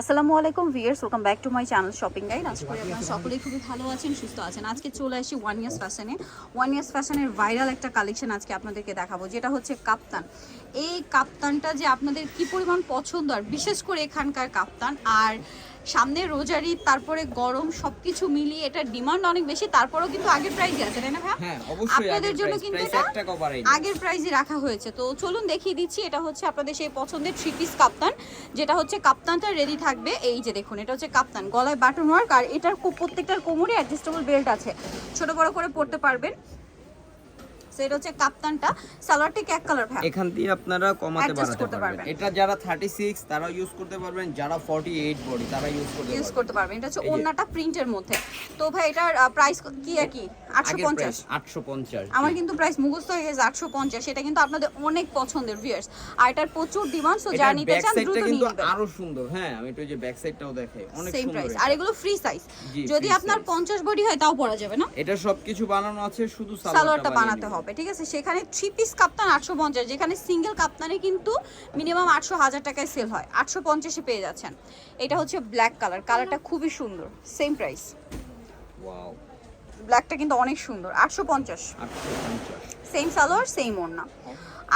আসসালামু আলাইকুম viewers welcome back to my channel shopping guide আজকে আপনারা সকলেই খুবই ভালো আছেন, সুস্থ আছেন। আজকে চলে আসি ওয়ান ইয়ার্স ফ্যাশনে ওয়ান ইয়ার্স ফ্যাশনের ভাইরাল একটা কালেকশন আজকে আপনাদেরকে দেখাবো, যেটা হচ্ছে কাপ্তান। এই কাপ্তানটা যে আপনাদের কি পরিমাণ পছন্দ আর বিশেষ করে এখানকার কাপ্তান, আর সামনে রোজারি তারপরে গরম সবকিছু মিলিয়ে এটার ডিমান্ড অনেক বেশি তারপরেও কিন্তু আগের প্রাইসে আছে তাই না হ্যাঁ অবশ্যই আপনাদের জন্য কিন্তু এটা। আগের প্রাইজে রাখা হয়েছে। তো চলুন দেখিয়ে দিচ্ছি এটা হচ্ছে আপনাদের সেই পছন্দের থ্রি পিস কাপ্তান যেটা হচ্ছে কাপ্তানটা রেডি থাকবে। এই যে দেখুন এটা হচ্ছে কাপ্তান গলায় বাটন ওয়ার্ক আর এটার প্রত্যেকটার কোমরে অ্যাডজাস্টেবল বেল্ট আছে। ছোট বড় করে পড়তে পারবেন। So, এটা হচ্ছে কাপ্তানটা। সালোয়ারটা কি এক কালার ভাই। এখান দিয়ে আপনারা কমাতে বাড়াতে পারবেন। পারবেন। এটা যারা 36 তারা ইউজ করতে পারবেন। যারা 48 বডি তারা ইউজ করতে ইউজ করতে পারবেন। এটা হচ্ছে। ওন্নাটা প্রিন্টের মধ্যে। তো ভাই এটার প্রাইস কি আর কি আটশো আগের পঞ্চাশ। প্রাইস 850 আমার কিন্তু প্রাইস মুখস্থ হয়ে গেছে আটশো পঞ্চাশ। এটা কিন্তু আপনাদের অনেক পছন্দের ভিয়ার্স আর এটার প্রচুর ডিমান্ড সো যারা নিতে চান দ্রুত নিয়ে নেবেন। আরও সুন্দর। হ্যাঁ আমি একটু যে ব্যাক সাইডটাও দেখাই অনেক সেম সুন্দর প্রাইস আর এগুলো ফ্রি সাইজ যদি আপনার size। পঞ্চাশ বডি হয় তাও পরা যাবে না? এটা সবকিছু বানানো আছে শুধু সালোয়ারটা বানাতে হবে। ঠিক আছে? সেখানে থ্রি পিস কাপ্তান আটশো পঞ্চাশ যেখানে সিঙ্গেল কাপ্তানে কিন্তু মিনিমাম আটশো হাজার টাকায় সেল হয়। আটশো পঞ্চাশে পেয়ে যাচ্ছেন। এটা হচ্ছে ব্ল্যাক কালার কালারটা খুবই সুন্দর সেম প্রাইস ওয়াও ব্ল্যাকটা কিন্তু অনেক সুন্দর আটশো পঞ্চাশ। 850 সেম সালোয়ার সেম ওড়না।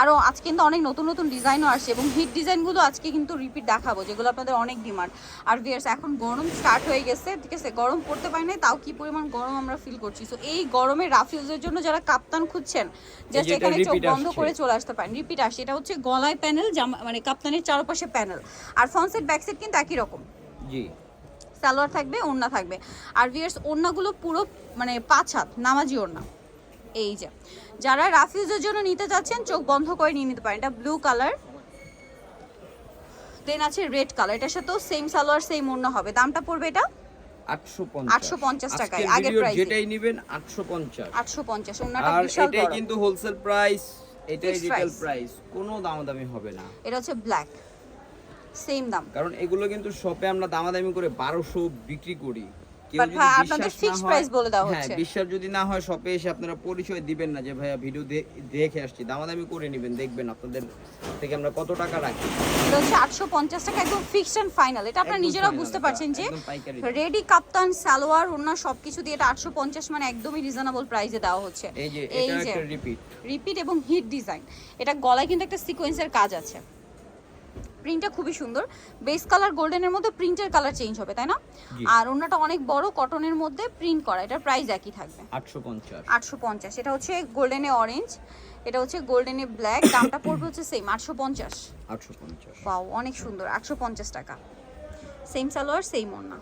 আরও আজকে কিন্তু অনেক নতুন নতুন ডিজাইনও আসছে এবং হিট ডিজাইনগুলো আজকে কিন্তু রিপিট দেখাবো যেগুলো আপনাদের অনেক ডিমান্ড আর ভিয়ার্স এখন গরম স্টার্ট হয়ে গেছে ঠিক আছে? গরম পড়তে পারি না তাও কি পরিমাণ গরম আমরা ফিল করছি? সো এই গরমে রাফিউজের জন্য যারা কাপ্তান খুঁজছেন জাস্ট এখানে চোখ বন্ধ করে চলে আসতে পারেন। রিপিট আসছে এটা হচ্ছে গলায় প্যানেল মানে কাপ্তানের চারপাশে প্যানেল আর ফ্রন্ট ব্যাক সাইড কিন্তু একই রকম। জি। সালোয়ার থাকবে ওড়না থাকবে। আর ভিয়ার্স ওড়নাগুলো পুরো মানে পাঁচ হাত নামাজি ওড়না। এই যে যারা রাফিউজের জন্য নিতে চাচ্ছেন চোখ বন্ধ করে নিয়ে নিতে পারেন। এটা ব্লু কালার দেন আছে রেড কালার এটার সাথেও সেম সালোয়ার সেম ওড়না হবে। দামটা পড়বে এটা? 850 850 টাকায়, আগের price-এ। যেটাই নেবেন 850 আটশো পঞ্চাশ ওড়নাটা আর এটাই কিন্তু হোলসেল প্রাইস এটাই Fixed রিটেল price। প্রাইস কোনো দামাদামি হবে না। এটা হচ্ছে ব্ল্যাক সেম দাম। কারণ এগুলো কিন্তু শপে আমরা দামাদামি করে বারোশো বিক্রি করি। আপনাদের হয়- price বলে দেওয়া হ্যাঁ বিশ্বাস যদি না হয় শপে এসে আপনারা পরিচয় দিবেন না যে ভাইয়া ভিডিও দেখে আসছি। দামাদামি করে নেবেন দেখবেন আপনাদের থেকে আমরা কত টাকা রাখি। এটা হচ্ছে আটশো পঞ্চাশ টাকা একদম ফিক্সড ফাইনাল এটা আপনারা বুঝতে পারছেন যে রেডি কাপ্তান সালোয়ার সবকিছু দিয়ে এটা আটশো পঞ্চাশ মানে একদমই রিজনেবল প্রাইসে দেওয়া হচ্ছে। এই যে এটা একটা রিপিট রিপিট এবং হিট ডিজাইন এটা গলায় কিন্তু একটা সিকোয়েন্সের কাজ আছে। প্রিন্টটা খুবই সুন্দর। বেস কালার গোল্ডেনের মধ্যে প্রিন্টের কালার চেঞ্জ হবে তাই না? আর ওনাটা অনেক বড় কটনের মধ্যে প্রিন্ট করা। এটার প্রাইস একই থাকবে। আটশো পঞ্চাশ। এটা হচ্ছে গোল্ডেনে অরেঞ্জ এটা হচ্ছে গোল্ডেনে ব্ল্যাক দামটা পড়বে হচ্ছে সেম আটশো পঞ্চাশ। আটশো পঞ্চাশ। পাও অনেক সুন্দর আটশো পঞ্চাশ টাকা। সেম সালোয়ার সেম ওড়না।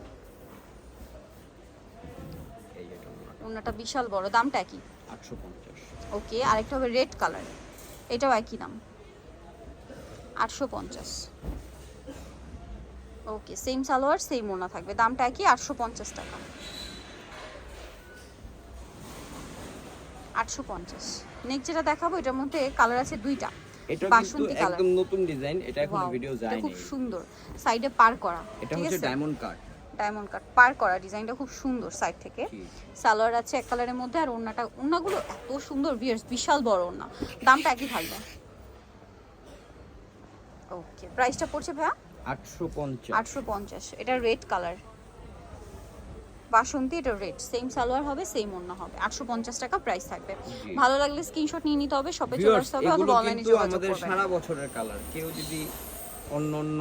ওড়নাটা বিশাল বড় দামটা একই। আটশো পঞ্চাশ। ওকে আরেকটা হবে রেড কালার এটাও একই দাম। আটশো পঞ্চাশ। ওকে সেম সালোয়ার সেম ওনা থাকবে। দামটা একই আটশো পঞ্চাশ টাকা। আটশো পঞ্চাশ। নেক্সট যেটা দেখাবো এটার মধ্যে কালার আছে দুইটা। এটা কিন্তু বাসন্তী কালার একদম নতুন ডিজাইন এটা এখন ভিডিও যায়নি খুব সুন্দর। সাইডে পার করা এটা হচ্ছে ডায়মন্ড কাট ডায়মন্ড কাট পার করা। ডিজাইনটা খুব সুন্দর সাইড থেকে। সালোয়ার আছে এক কালারের মধ্যে আর ওড়নাটা ওড়নাগুলো এত সুন্দর ভিয়ার্স বিশাল বড় ওড়না। দামটা একই থাকবে। ওকে প্রাইসটা পড়ছে ভাইয়া? আটশো পঞ্চাশ। আটশো পঞ্চাশ। এটা রেড কালার বাসন্তী এটা রেড সেম সালোয়ার হবে সেম ওড়না হবে। আটশো পঞ্চাশ টাকা প্রাইস থাকবে। ভালো লাগলে স্ক্রিনশট নিয়ে নিতে হবে শপে চলে আসতে হবে অথবা অনলাইনে যোগাযোগ করবেন। সারা বছরের কালার কেউ যদি অন্য অন্য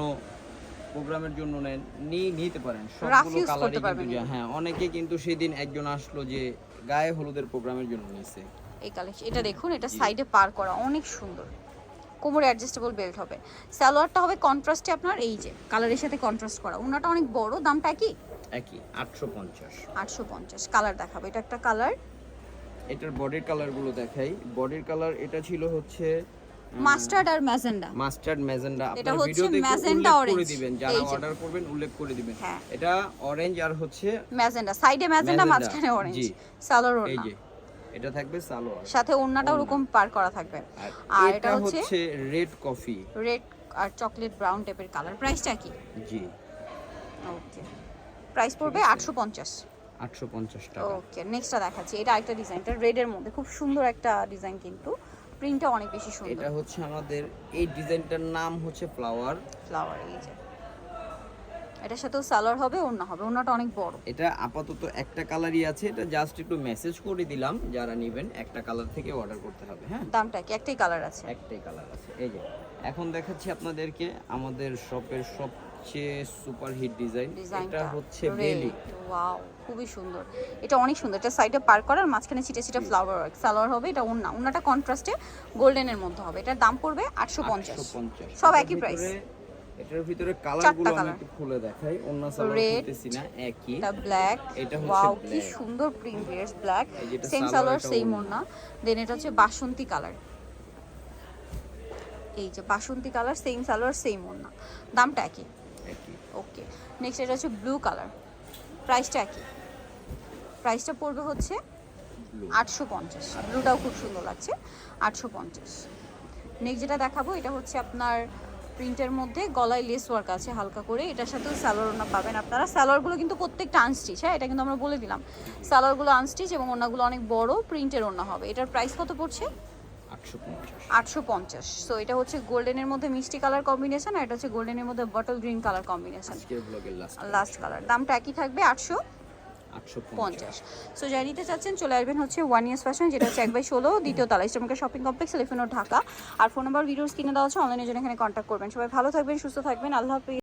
প্রোগ্রামের জন্য নেন নিয়ে নিতে পারেন। সবগুলো কালারই কিন্তু হ্যাঁ অনেকে কিন্তু সেদিন একজন আসলো যে গায়ে হলুদের প্রোগ্রামের জন্য নিছে। এই কালেকশন এটা দেখুন এটা সাইডে পার করা অনেক সুন্দর। কোমরে অ্যাডজাস্টেবল বেল্ট হবে। সালোয়ারটা হবে কন্ট্রাস্টে আপনার এই যে কালারের সাথে কন্ট্রাস্ট করা। ওনাটা অনেক বড় দামটা কি একই আটশো পঞ্চাশ। আটশো পঞ্চাশ কালার দেখাবো। এটা একটা কালার এটার বডির কালারগুলো দেখাই। বডির কালার এটা ছিল হচ্ছে মাস্টার্ড আর ম্যাজেন্ডা মাস্টার্ড ম্যাজেন্ডা এটা আপনার হচ্ছে ভিডিও দেখে magenta করে দিবেন। যারা অর্ডার করবেন উল্লেখ করে দিবেন। হ্যাঁ। এটা অরেঞ্জ আর হচ্ছে ম্যাজেন্ডা সাইডে ম্যাজেন্ডা মাঝখানে অরেঞ্জ। সালোয়ার ওড়না। এটা থাকবে সালোয়ার। সাথে ওড়নাটা ওরকম পার করা থাকবে। আর এটা হচ্ছে রেড কফি রেড আর চকলেট ব্রাউন টাইপের কালার প্রাইসটা কি? জি। ওকে প্রাইস পড়বে আটশো পঞ্চাশ। আটশো পঞ্চাশ টাকা। ওকে নেক্সটটা দেখাচ্ছি। এটা আরেকটা ডিজাইন এটা রেডের মধ্যে। খুব সুন্দর একটা ডিজাইন কিন্তু। প্রিন্টটা অনেক বেশি সুন্দর। এটা হচ্ছে আমাদের এই ডিজাইনটার নাম হচ্ছে ফ্লাওয়ার ফ্লাওয়ার এই যে। এটার সাথেও সালোয়ার হবে ওড়না হবে। ওড়নাটা অনেক বড়। এটা আপাতত একটা কালারই আছে। এটা জাস্ট একটু মেসেজ করে দিলাম যারা নেবেন একটা কালার থেকে অর্ডার করতে হবে হ্যাঁ? দামটা কি? একটাই কালার আছে। একটাই কালার আছে। এই যে এখন দেখাচ্ছি আপনাদেরকে আমাদের শপের সবচেয়ে সুপার হিট ডিজাইন এটা হচ্ছে বেলি ওয়াও খুবই সুন্দর। এটা অনেক সুন্দর। এটা সাইডে পার করার মাঝখানে ছিটে ছিটে ফ্লাওয়ার ওয়ার্ক সালোয়ার হবে এটা ওড়না। ওড়নাটা কন্ট্রাস্টে গোল্ডেনের মধ্যে হবে। এটার দাম পড়বে আটশো পঞ্চাশ। সব একই price। এটার ভিতরে কালারগুলো আমি একটু খুলে দেখাই অন্য সালোয়ার খুলতেছি না একই। এটা ব্ল্যাক এটা হচ্ছে ওয়াও কি সুন্দর print layers black same salwar, same. ওড়না। দেন এটা হচ্ছে বাসন্তী কালার। এই যে বাসন্তী কালার সেম সালোয়ার সেম ওড়না। দামটা একই। ওকে নেক্সট এটা হচ্ছে ব্লু কালার প্রাইসটা একই। প্রাইসটা পড়বে হচ্ছে আটশো পঞ্চাশ। ব্লুটাও খুব সুন্দর লাগছে। আটশো পঞ্চাশ। নেক্সট যেটা দেখাবো এটা হচ্ছে আপনার প্রিন্টের মধ্যে গলায় লেস ওয়ার্ক আছে হালকা করে। এটার সাথেও স্যালোয়ার ওনা পাবেন আপনারা। স্যালোয়ারগুলো কিন্তু প্রত্যেকটা আনস্টিচ হ্যাঁ? এটা কিন্তু আমরা বলে দিলাম। স্যালোয়ারগুলো আনস্টিচ এবং ওনাগুলো অনেক বড় প্রিন্টের ওনা হবে। এটার প্রাইস কত পড়ছে? 850 আটশো পঞ্চাশ। সো এটা হচ্ছে গোল্ডেনের মধ্যে মিষ্টি কালার কম্বিনেশন আর এটা হচ্ছে গোল্ডেনের মধ্যে bottle green colour combination last colour দামটা একই থাকবে আটশো। 850 পঞ্চাশ। সো যাই নিতে চাচ্ছেন, চলে আসবেন হচ্ছে ওয়ান ইয়ার্স ফ্যাশন যেটা হচ্ছে এক বাই ষোলো, দ্বিতীয় তালা ইস্টামকা শপিং কমপ্লেক্স এলিফেন্ট ঢাকা। আর ফোন নাম্বার ভিডিওস কিনে দেওয়া আছে অনলাইনের জন্য এখানে কন্ট্যাক্ট করবেন। সবাই ভালো থাকবেন, সুস্থ থাকবেন, আল্লাহ হাফিজ।